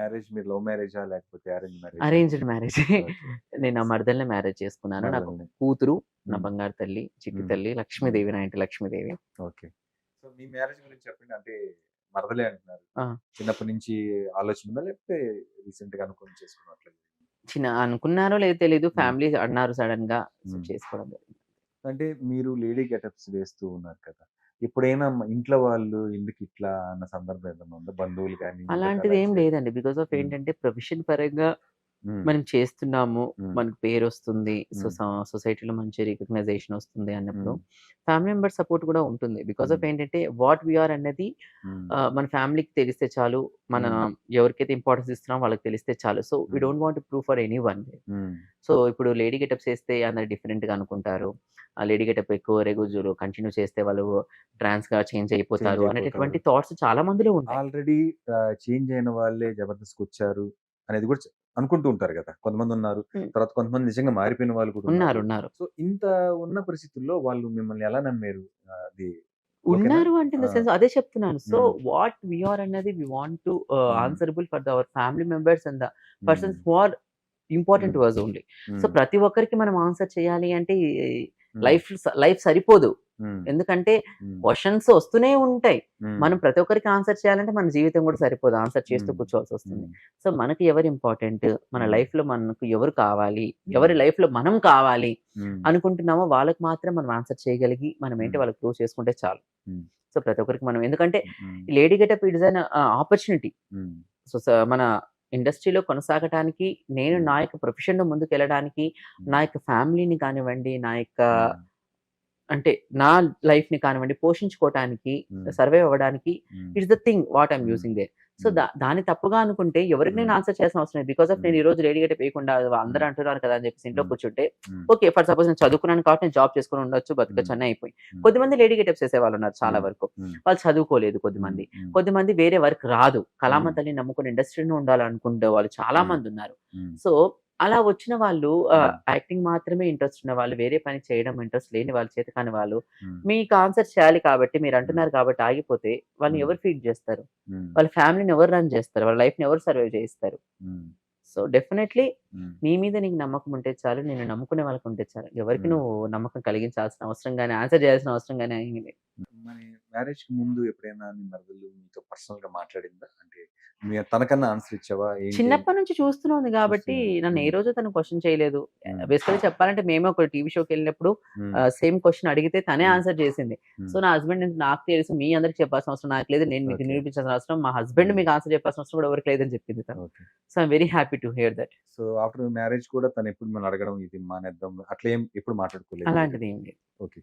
Marriage మీరు love మ్యారేజా? లేకపోతే అరేంజ్ మ్యారేజ్? Arranged marriage. నేను నా మరదల్ని మ్యారేజ్ చేసుకున్నాను. నాకు. కూతురు నా. బంగారు తల్లి చిట్టి. తల్లి లక్ష్మీదేవి నా ఇంటి లక్ష్మీదేవి. ఓకే. సో మీ మ్యారేజ్ గురించి చెప్పండి. అంటే మరదలే అంటున్నారు. చిన్నప్పటి నుంచి ఆలోచన ఉందా? లేకపోతే రీసెంట్గా అనుకుని చేసుకున్నట్లు చిన్న అనుకున్నారో లేదో తెలియదు ఫ్యామిలీ అన్నారు సడన్గా. చేసుకోవడం జరిగింది. అంటే మీరు లేడీ గెటప్స్ వేస్తూ ఉన్నారు కదా? ఎప్పుడైనా ఇంట్లో వాళ్ళు ఎందుకు ఇట్లా అన్న సందర్భం ఏదైనా ఉందా? బంధువులు కానీ అలాంటిది ఏం లేదండి. Because of. ఏంటంటే ప్రొఫెషన్ పరంగా మనం చేస్తున్నాము. మనకు పేరు వస్తుంది. సొసైటీలో మంచి రికగ్నైజేషన్ వస్తుంది అన్నప్పుడు ఫ్యామిలీ మెంబర్ సపోర్ట్ కూడా ఉంటుంది బికాస్ ఆఫ్. ఏంటంటే వాట్ వీఆర్ అనేది మన ఫ్యామిలీకి తెలిస్తే చాలు మన. ఎవరికైతే ఇంపార్టెన్స్ ఇస్తున్నాం వాళ్ళకి తెలిస్తే చాలు so we. Don't want prove for any one so ఇప్పుడు లేడీ గెటప్స్ వేస్తే అందరు డిఫరెంట్గా అనుకుంటారు ఆ లేడీ గెటప్ ఎక్కువ రెగ్యులర్ కంటిన్యూ చేస్తే వాళ్ళు ట్రాన్స్గా చేంజ్ అయిపోతారు. అనేటటువంటి థాట్స్ చాలా మందిలో ఉంటాయి ఆల్రెడీ చేంజ్ అయిన వాళ్ళే జబర్దస్త్ వచ్చారు అనేది కూడా అనుకుంటూ ఉంటారు కదా కొంతమంది ఉన్నారు. తర్వాత కొంతమంది నిజంగా మారిపోయిన వాళ్ళు కూడా ఉన్నారు ఉన్నారు సో ఇంత ఉన్న పరిస్థితుల్లో వాళ్ళు మిమ్మల్ని ఎలా నమ్మారు అది ఉన్నారు అంటే ఇన్ ద. సెన్స్ అదే చెప్తున్నాను సో. వాట్ వీఆర్ అన్నది we want to. Answerable for our family members and the persons are important. Ours only so. ప్రతి ఒక్కరికి మనం ఆన్సర్ చేయాలి అంటే. లైఫ్ లైఫ్ సరిపోదు. ఎందుకంటే. క్వశ్చన్స్ వస్తూనే ఉంటాయి. మనం ప్రతి ఒక్కరికి ఆన్సర్ చేయాలంటే మన జీవితం కూడా సరిపోదు ఆన్సర్ చేస్తూ. కూర్చోవాల్సి వస్తుంది. సో మనకి ఎవరు ఇంపార్టెంట్ మన. లైఫ్లో మనకు ఎవరు కావాలి ఎవరి లైఫ్లో మనం కావాలి. అనుకుంటున్నామో వాళ్ళకి మాత్రం మనం ఆన్సర్ చేయగలిగి మనం ఏంటి. వాళ్ళకి ప్రూవ్ చేసుకుంటే చాలు. సో ప్రతి ఒక్కరికి మనం ఎందుకంటే. Lady getup it's an opportunity. So మన ఇండస్ట్రీలో కొనసాగటానికి నేను. నా యొక్క ప్రొఫెషన్లో ముందుకు వెళ్ళడానికి నా యొక్క ఫ్యామిలీని కానివ్వండి నా యొక్క. అంటే నా లైఫ్ని కానివ్వండి పోషించుకోవటానికి మ్మ్. సర్వైవ్ అవ్వడానికి. It's the thing what I'm hmm. Using they so దాన్ని తప్పుగా అనుకుంటే ఎవరికి నేను. ఆన్సర్ చేయాల్సిన అవసరం లేదు బికాస్ ఆఫ్ నేను. ఈ రోజు రెడీ గట్ట వేయకుండా అందరూ అంటున్నారు కదా అని చెప్పేసి ఇంట్లో. కూర్చుంటే. ఓకే ఫర్ సపోజ్ నేను చదువుకున్నాను కాబట్టి నేను జాబ్ చేసుకుని ఉండొచ్చు బతకచ్చు. అని అయిపోయి. కొద్దిమంది లేడీ గెటప్స్ చేసే వాళ్ళు ఉన్నారు చాలా. వరకు. వాళ్ళు చదువుకోలేదు కొద్దిమంది. కొద్దిమంది వేరే వర్క్ రాదు కళామ మ్మ్. తల్లిని నమ్ముకుని ఇండస్ట్రీలో ఉండాలనుకుంటే వాళ్ళు చాలా. మంది ఉన్నారు. సో అలా వచ్చిన వాళ్ళు. యాక్టింగ్ మాత్రమే ఇంట్రెస్ట్ ఉన్న వాళ్ళు వేరే పని చేయడం ఇంట్రెస్ట్ లేని వాళ్ళు చేత కాని వాళ్ళు. మీకు ఆన్సర్ చేయాలి కాబట్టి మీరు అంటున్నారు కాబట్టి ఆగిపోతే వాళ్ళని. ఎవరు ఫీడ్ చేస్తారు. వాళ్ళ ఫ్యామిలీని ఎవరు రన్ చేస్తారు వాళ్ళ లైఫ్ని ఎవరు సర్వైవ్ చేయిస్తారు మ్మ్. So definitely. నీ మీద నీకు నమ్మకం ఉంటే చాలు నేను నమ్ముకునే వాళ్ళకి ఉంటే చాలు ఎవరికి. నువ్వు నమ్మకం కలిగించాల్సిన అవసరం కానీ ఆన్సర్ చేయాల్సిన అవసరం కానీ మ్యారేజ్కి ముందు ఎప్పుడైనా మీ మరదలు మీతో పర్సనల్గా మాట్లాడిందా అంటే తనకన్నా ఆన్సర్ ఇచ్చావా చిన్నప్పటి నుంచి చూస్తూనే కాబట్టి. నన్ను ఏ. రోజు తను క్వశ్చన్ చేయలేదు. బేసికలీ చెప్పాలంటే మేమే ఒక టీవీ షోకి వెళ్ళినప్పుడు. సేమ్ క్వశ్చన్ అడిగితే తనే. ఆన్సర్ చేసింది. సో నా హస్బెండ్ నాకు తెలుసు మీ అందరికి చెప్పాల్సిన అవసరం నాకు లేదు నేను మీకు. నిరూపించాల్సిన అవసరం మా హస్బెండ్. మీకు ఆన్సర్ చెప్పాల్సిన అవసరం కూడా ఎవరికి లేదని చెప్పింది తను so I'm very happy to hear that so after marriage కూడా తను ఎప్పుడు మనం అడగడం ఇది మానేద్దాం అట్లా ఏం ఎప్పుడు మాట్లాడుకోలేదు అలాంటిది ఏం లేదు ఓకే